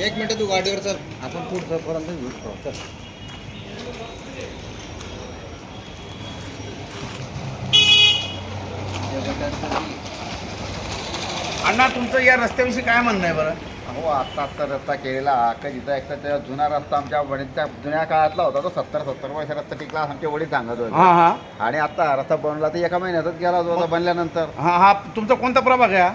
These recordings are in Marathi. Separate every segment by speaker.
Speaker 1: एक मिनिट तू गाडीवर चल. आपण पुढचं पर्यंत घेऊ शकतो. चल.
Speaker 2: अण्णा तुमचं या रस्त्याविषयी काय म्हणणं आहे बरं?
Speaker 3: हो आत्ता आत्ता रस्ता केलेला का जिथं एक तर त्या जुना रस्ता आमच्या वडीलच्या जुन्या काळातला होता तो सत्तर सत्तर वर्ष रस्ता टिकला असं आमचे वडील सांगत होते.
Speaker 2: हा हा.
Speaker 3: आणि आता रस्ता बनला तर एका महिन्यातच गेला जो आता बनल्यानंतर.
Speaker 2: हा हा. तुमचा कोणता प्रभाग आहे हा?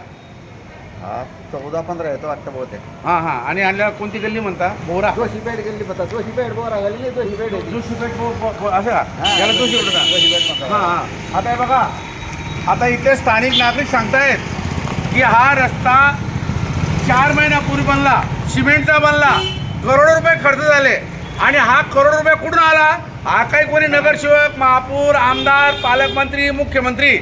Speaker 3: हा चौदा पंधरा येतो वाटतं बहुतेक.
Speaker 2: हा हा. आणि आणल्या कोणती गल्ली म्हणता? बोरा.
Speaker 3: जोशी पेठ गेली बघा जोशी पेठ बोरा गेली जोशी पेठ होती.
Speaker 2: जोशीपेठ बो- बो- बो- असं का?
Speaker 3: हा,
Speaker 2: याला जोशी
Speaker 3: जोशी पेठ म्हणतात.
Speaker 2: हा हा. आता हे बघा. आता इथे स्थानिक नागरिक सांगतायत की हा रस्ता चार महिन्यापूर्वी बनला सिमेंटचा बनला करोडो रुपये खर्च झाले. आणि हा करोड रुपये कुठून आला? हा काही कोणी नगरसेवक महापौर आमदार पालकमंत्री मुख्यमंत्री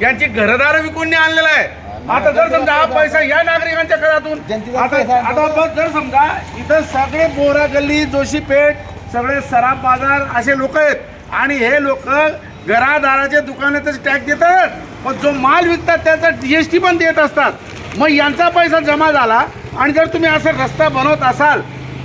Speaker 2: यांची घरदार विकून नाही आणलेला आहे. आता जर समजा हा पैसा या नागरिकांच्या घरातून आता जर समजा इथं सगळे बोरा गल्ली जोशी पेठ सगळे सराफ बाजार असे लोक आहेत. आणि हे लोक घरादाराच्या दुकानातच टॅक्स देतात. पण जो माल विकतात त्याचा जीएसटी पण देत असतात. मग यांचा पैसा जमा झाला आणि जर तुम्ही असं रस्ता बनवत असाल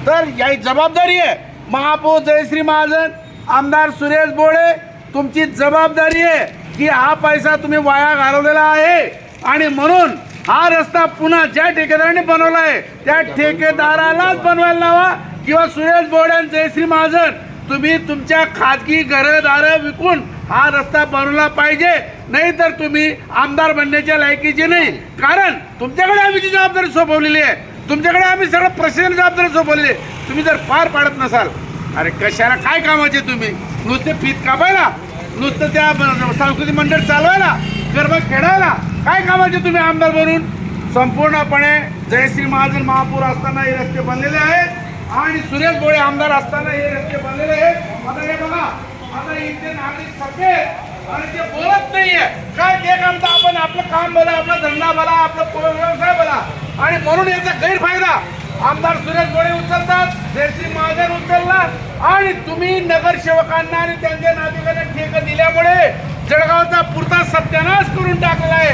Speaker 2: तर याची जबाबदारी आहे. महापौर जयश्री महाजन आमदार सुरेश बोळे तुमची जबाबदारी आहे की हा पैसा तुम्ही वाया घालवलेला आहे. आणि म्हणून हा रस्ता पुन्हा ज्या ठेकेदाराने बनवला आहे त्या ठेकेदारालाच बनवायला लावा. किंवा सुरेश बोड्यान जयश्री महाजन तुम्ही तुमच्या खाजगी घरदारं विकून हा रस्ता बनवला पाहिजे. नाही तर तुम्ही आमदार बनण्याच्या लायकीचे नाही. कारण तुमच्याकडे आम्ही ती जबाबदारी सोपवलेली आहे तुमच्याकडे आम्ही सगळं प्रशासन जबाबदारी सोपवलेली आहे. तुम्ही जर पार पाडत नसाल अरे कशाला काय कामाचे तुम्ही? नुसते पीत कापायला नुसतं त्या ब- सांस्कृतिक मंडळ चालवायला गरबा खेळायला काय कामाचे तुम्ही आमदार बनून संपूर्णपणे जयश्री महाजन महापौर असताना हे रस्ते बनलेले आहेत आणि सुरेश भोळे आमदार असताना हे रस्ते बनलेले आहेत. आता हे बघा आता इथे नागरिक सगळे आणि ते बोलत नाहीये. काय ते काम तर आपण आपलं काम बोला आपला धंदा बोला आपलं व्यवसाय बोला. आणि म्हणून याचा गैरफायदा आमदार सुरेश भोळे उचलतात जयश्री महाजन उचलला आणि तुम्ही नगरसेवकांना आणि त्यांच्या नागरिकांना ठेक दिल्यामुळे जळगावचा पुरता सत्यानाश करून टाकला आहे.